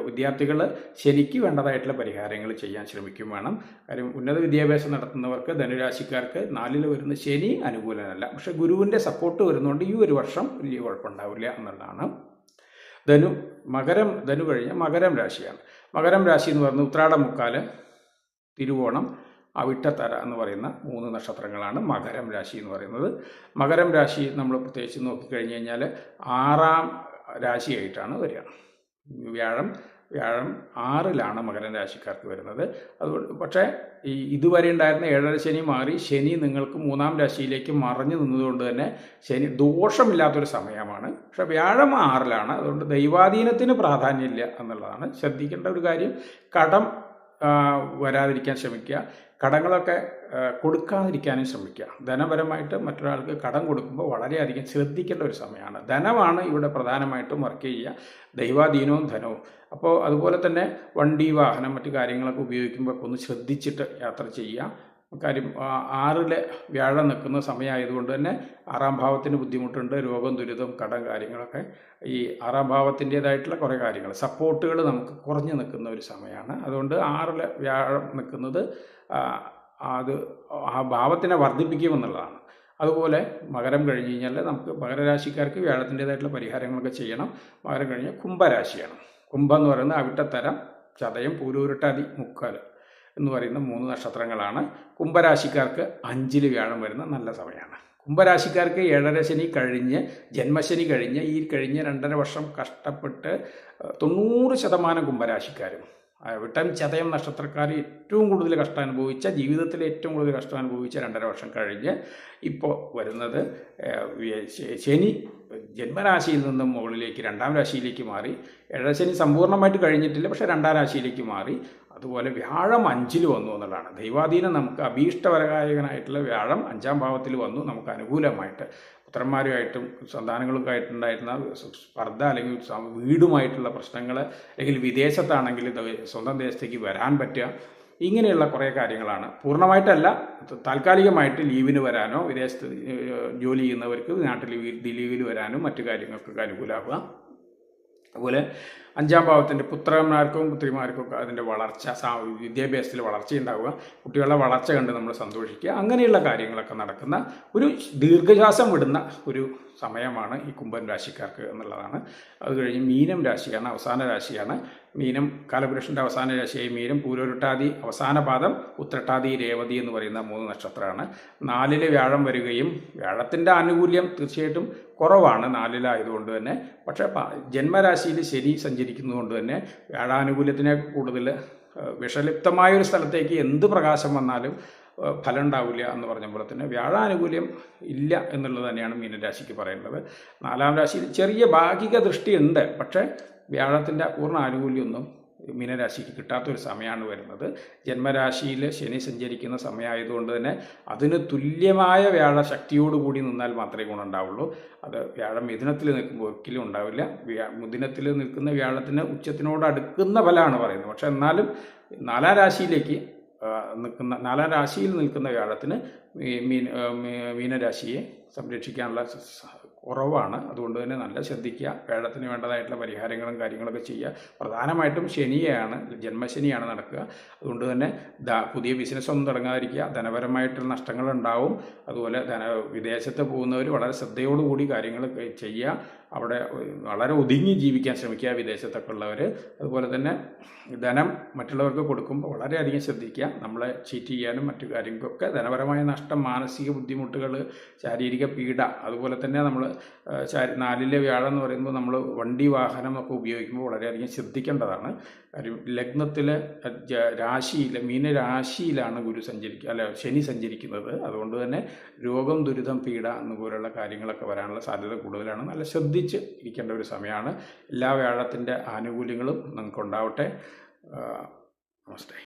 വിദ്യാർത്ഥികൾ ശനിക്ക് വേണ്ടതായിട്ടുള്ള പരിഹാരങ്ങൾ ചെയ്യാൻ ശ്രമിക്കും വേണം. കാര്യം ഉന്നത വിദ്യാഭ്യാസം നടത്തുന്നവർക്ക് ധനുരാശിക്കാർക്ക് നാലിൽ വരുന്ന ശനി അനുകൂലമല്ല. പക്ഷേ ഗുരുവിന്റെ സപ്പോർട്ട് വരുന്നതുകൊണ്ട് ഈ ഒരു വർഷം വലിയ കുഴപ്പമുണ്ടാവില്ല എന്നുള്ളതാണ്. ധനു മകരം ധനു കഴിഞ്ഞ മകരം രാശിയാണ്. മകരം രാശി എന്ന് പറയുന്നത് ഉത്രാടം മുക്കാൽ തിരുവോണം അവിട്ടത്തര എന്ന് പറയുന്ന മൂന്ന് നക്ഷത്രങ്ങളാണ് മകരം രാശി എന്ന് പറയുന്നത്. മകരം രാശി നമ്മൾ പ്രത്യേകിച്ച് നോക്കിക്കഴിഞ്ഞ് കഴിഞ്ഞാൽ ആറാം രാശിയായിട്ടാണ് വരിക. വ്യാഴം വ്യാഴം ആറിലാണ് മകരം രാശിക്കാർക്ക് വരുന്നത്. അതുകൊണ്ട് പക്ഷേ ഈ ഇതുവരെ ഉണ്ടായിരുന്ന ഏഴര ശനി മാറി ശനി നിങ്ങൾക്ക് മൂന്നാം രാശിയിലേക്ക് മറഞ്ഞു നിന്നതുകൊണ്ട് തന്നെ ശനി ദോഷമില്ലാത്തൊരു സമയമാണ്. പക്ഷേ വ്യാഴം ആറിലാണ്. അതുകൊണ്ട് ദൈവാധീനത്തിന് പ്രാധാന്യമില്ല എന്നുള്ളതാണ്. ശ്രദ്ധിക്കേണ്ട ഒരു കാര്യം കടം വരാതിരിക്കാൻ ശ്രമിക്കുക. കടങ്ങളൊക്കെ കൊടുക്കാതിരിക്കാനും ശ്രമിക്കുക. ധനപരമായിട്ട് മറ്റൊരാൾക്ക് കടം കൊടുക്കുമ്പോൾ വളരെയധികം ശ്രദ്ധിക്കേണ്ട ഒരു സമയമാണ്. ധനമാണ് ഇവിടെ പ്രധാനമായിട്ടും വർക്ക് ചെയ്യുക. ദൈവാധീനവും ധനവും. അപ്പോൾ അതുപോലെ തന്നെ വണ്ടി വാഹനം മറ്റു കാര്യങ്ങളൊക്കെ ഉപയോഗിക്കുമ്പോൾ ഒന്ന് ശ്രദ്ധിച്ചിട്ട് യാത്ര ചെയ്യുക. കാര്യം ആറിലെ വ്യാഴം നിൽക്കുന്ന സമയമായതുകൊണ്ട് തന്നെ ആറാം ഭാവത്തിന് ബുദ്ധിമുട്ടുണ്ട്. രോഗം ദുരിതം കടം കാര്യങ്ങളൊക്കെ ഈ ആറാം ഭാവത്തിന്റേതായിട്ടുള്ള കുറേ കാര്യങ്ങൾ. സപ്പോർട്ടുകൾ നമുക്ക് കുറഞ്ഞു നിൽക്കുന്ന ഒരു സമയമാണ്. അതുകൊണ്ട് ആറിലെ വ്യാഴം നിൽക്കുന്നത് അത് ആ ഭാവത്തിനെ വർദ്ധിപ്പിക്കുമെന്നുള്ളതാണ് അതുപോലെ മകരം കഴിഞ്ഞ് കഴിഞ്ഞാൽ നമുക്ക് മകരരാശിക്കാർക്ക് വ്യാഴത്തിന്റേതായിട്ടുള്ള പരിഹാരങ്ങളൊക്കെ ചെയ്യണം. മകരം കഴിഞ്ഞാൽ കുംഭരാശിയാണ്. കുംഭം എന്ന് പറയുന്നത് അവിട്ടത്തരം ചതയം പൂരൂരട്ടാതി മുക്കാൽ എന്ന് പറയുന്ന മൂന്ന് നക്ഷത്രങ്ങളാണ്. കുംഭരാശിക്കാർക്ക് അഞ്ചിൽ വ്യാഴം വരുന്ന നല്ല സമയമാണ്. കുംഭരാശിക്കാർക്ക് ഏഴര ശനി കഴിഞ്ഞ് ജന്മശനി കഴിഞ്ഞ് ഈ കഴിഞ്ഞ രണ്ടര വർഷം കഷ്ടപ്പെട്ട് തൊണ്ണൂറ് ശതമാനം കുംഭരാശിക്കാരും ആ, വിട്ടം ചതയം നക്ഷത്രക്കാർ ഏറ്റവും കൂടുതൽ കഷ്ടം അനുഭവിച്ച ജീവിതത്തിൽ ഏറ്റവും കൂടുതൽ കഷ്ടം അനുഭവിച്ച രണ്ടര വർഷം കഴിഞ്ഞ് ഇപ്പോൾ വരുന്നത് ശനി ജന്മരാശിയിൽ നിന്നും മുകളിലേക്ക് രണ്ടാം രാശിയിലേക്ക് മാറി. ഏഴശനി സമ്പൂർണമായിട്ട് കഴിഞ്ഞിട്ടില്ല പക്ഷേ രണ്ടാം രാശിയിലേക്ക് മാറി. അതുപോലെ വ്യാഴം അഞ്ചിൽ വന്നു എന്നുള്ളതാണ്. ദൈവാധീനം നമുക്ക് അഭീഷ്ടവരകായകനായിട്ടുള്ള വ്യാഴം അഞ്ചാം ഭാവത്തിൽ വന്നു നമുക്ക് അനുകൂലമായിട്ട്. പുത്രന്മാരുമായിട്ടും സന്താനങ്ങൾക്കായിട്ടുണ്ടായിരുന്ന സ്പർദ്ധ അല്ലെങ്കിൽ വീടുമായിട്ടുള്ള പ്രശ്നങ്ങൾ അല്ലെങ്കിൽ വിദേശത്താണെങ്കിൽ സ്വന്തം ദേശത്തേക്ക് വരാൻ പറ്റുക ഇങ്ങനെയുള്ള കുറേ കാര്യങ്ങളാണ്. പൂർണമായിട്ടല്ല താൽക്കാലികമായിട്ട് ലീവിന് വരാനോ വിദേശത്ത് ജോലി ചെയ്യുന്നവർക്ക് നാട്ടിൽ ലീവിൽ വരാനും മറ്റു കാര്യങ്ങൾക്കൊക്കെ അനുകൂലമാകുക അതുപോലെ അഞ്ചാം ഭാവത്തിന്റെ പുത്രന്മാർക്കും പുത്രിമാർക്കും ഒക്കെ അതിന്റെ വളർച്ച വിദ്യാഭ്യാസത്തിൽ വളർച്ചയുണ്ടാവുക കുട്ടികളുടെ വളർച്ച കണ്ട് നമ്മൾ സന്തോഷിക്കുക അങ്ങനെയുള്ള കാര്യങ്ങളൊക്കെ നടക്കുന്ന ഒരു ദീർഘശ്വാസം വിടുന്ന ഒരു സമയമാണ് ഈ കുംഭൻ രാശിക്കാർക്ക് എന്നുള്ളതാണ്. അത് കഴിഞ്ഞ് മീനം രാശിയാണ് അവസാന രാശിയാണ്. മീനം കാലപുരുഷന്റെ അവസാന രാശിയായി മീനം പൂരോരുട്ടാതി അവസാന പാദം ഉത്രട്ടാതി രേവതി എന്ന് പറയുന്ന മൂന്ന് നക്ഷത്രമാണ്. നാലിൽ വ്യാഴം വരികയും വ്യാഴത്തിന്റെ ആനുകൂല്യം തീർച്ചയായിട്ടും കുറവാണ് നാലിലായതുകൊണ്ട് തന്നെ. പക്ഷേ ജന്മരാശിയിൽ ശരി ശനി സഞ്ചരിക്കുന്നതുകൊണ്ട് തന്നെ വ്യാഴാനുകൂല്യത്തിനെ കൂടുതൽ വിഷലിപ്തമായ ഒരു സ്ഥലത്തേക്ക് എന്ത് പ്രകാശം വന്നാലും ഫലം ഉണ്ടാവില്ല എന്ന് പറഞ്ഞ പോലെ തന്നെ വ്യാഴാനുകൂല്യം ഇല്ല എന്നുള്ളത് തന്നെയാണ് മീനരാശിക്ക് പറയുന്നത് നാലാം രാശിയിൽ ചെറിയ ഭാഗിക ദൃഷ്ടിയുണ്ട്. പക്ഷേ വ്യാഴത്തിന്റെ പൂർണ ആനുകൂല്യമൊന്നും മീനരാശിക്ക് കിട്ടാത്തൊരു സമയമാണ് വരുന്നത്. ജന്മരാശിയിൽ ശനി സഞ്ചരിക്കുന്ന സമയമായതുകൊണ്ട് തന്നെ അതിന് തുല്യമായ വ്യാഴ ശക്തിയോടുകൂടി നിന്നാൽ മാത്രമേ ഗുണമുണ്ടാവുള്ളൂ. അത് വ്യാഴം മിഥുനത്തിൽ നിൽക്കുമ്പോൾ ഒരിക്കലും ഉണ്ടാവില്ല. മിഥുനത്തിൽ നിൽക്കുന്ന വ്യാഴത്തിന് ഉച്ചത്തിനോട് അടുക്കുന്ന ഫലമാണ് പറയുന്നത്. പക്ഷെ എന്നാലും നാലാം രാശിയിലേക്ക് നിൽക്കുന്ന നാലാം രാശിയിൽ നിൽക്കുന്ന വ്യാഴത്തിന് മീൻ മീനരാശിയെ സംരക്ഷിക്കാനുള്ള കുറവാണ്. അതുകൊണ്ട് തന്നെ നല്ല ശ്രദ്ധിക്കുക. വേഴത്തിന് വേണ്ടതായിട്ടുള്ള പരിഹാരങ്ങളും കാര്യങ്ങളൊക്കെ ചെയ്യുക. പ്രധാനമായിട്ടും ശനിയാണ് ജന്മശനിയാണ് നടക്കുക. അതുകൊണ്ട് തന്നെ പുതിയ ബിസിനസ് ഒന്നും തുടങ്ങാതിരിക്കുക. ധനപരമായിട്ടുള്ള നഷ്ടങ്ങൾ ഉണ്ടാവും അതുപോലെ ധന വിദേശത്ത് പോകുന്നവർ വളരെ ശ്രദ്ധയോടുകൂടി കാര്യങ്ങൾ ചെയ്യുക. അവിടെ വളരെ ഒതുങ്ങി ജീവിക്കാൻ ശ്രമിക്കുക വിദേശത്തൊക്കെ ഉള്ളവർ അതുപോലെ തന്നെ ധനം മറ്റുള്ളവർക്ക് കൊടുക്കുമ്പോൾ വളരെയധികം ശ്രദ്ധിക്കുക. നമ്മളെ ചീറ്റ് ചെയ്യാനും മറ്റു കാര്യങ്ങൾക്കൊക്കെ ധനപരമായ നഷ്ടം മാനസിക ബുദ്ധിമുട്ടുകൾ ശാരീരിക പീഡ അതുപോലെ തന്നെ നമ്മൾ നാലിലെ വ്യാഴം എന്ന് പറയുമ്പോൾ നമ്മൾ വണ്ടി വാഹനമൊക്കെ ഉപയോഗിക്കുമ്പോൾ വളരെയധികം ശ്രദ്ധിക്കേണ്ടതാണ്. ലഗ്നത്തിലെ രാശിയിലെ മീനരാശിയിലാണ് ഗുരു സഞ്ചരിക്കുക അല്ല ശനി സഞ്ചരിക്കുന്നത്. അതുകൊണ്ട് തന്നെ രോഗം ദുരിതം പീഡ എന്നുപോലുള്ള കാര്യങ്ങളൊക്കെ വരാനുള്ള സാധ്യത കൂടുതലാണ്. നല്ല ശ്രദ്ധിച്ച് ഇരിക്കേണ്ട ഒരു സമയമാണ്. എല്ലാ വ്യാഴത്തിന്റെ ആനുകൂല്യങ്ങളും നിങ്ങൾക്ക് ഉണ്ടാവട്ടെ. നമസ്തേ.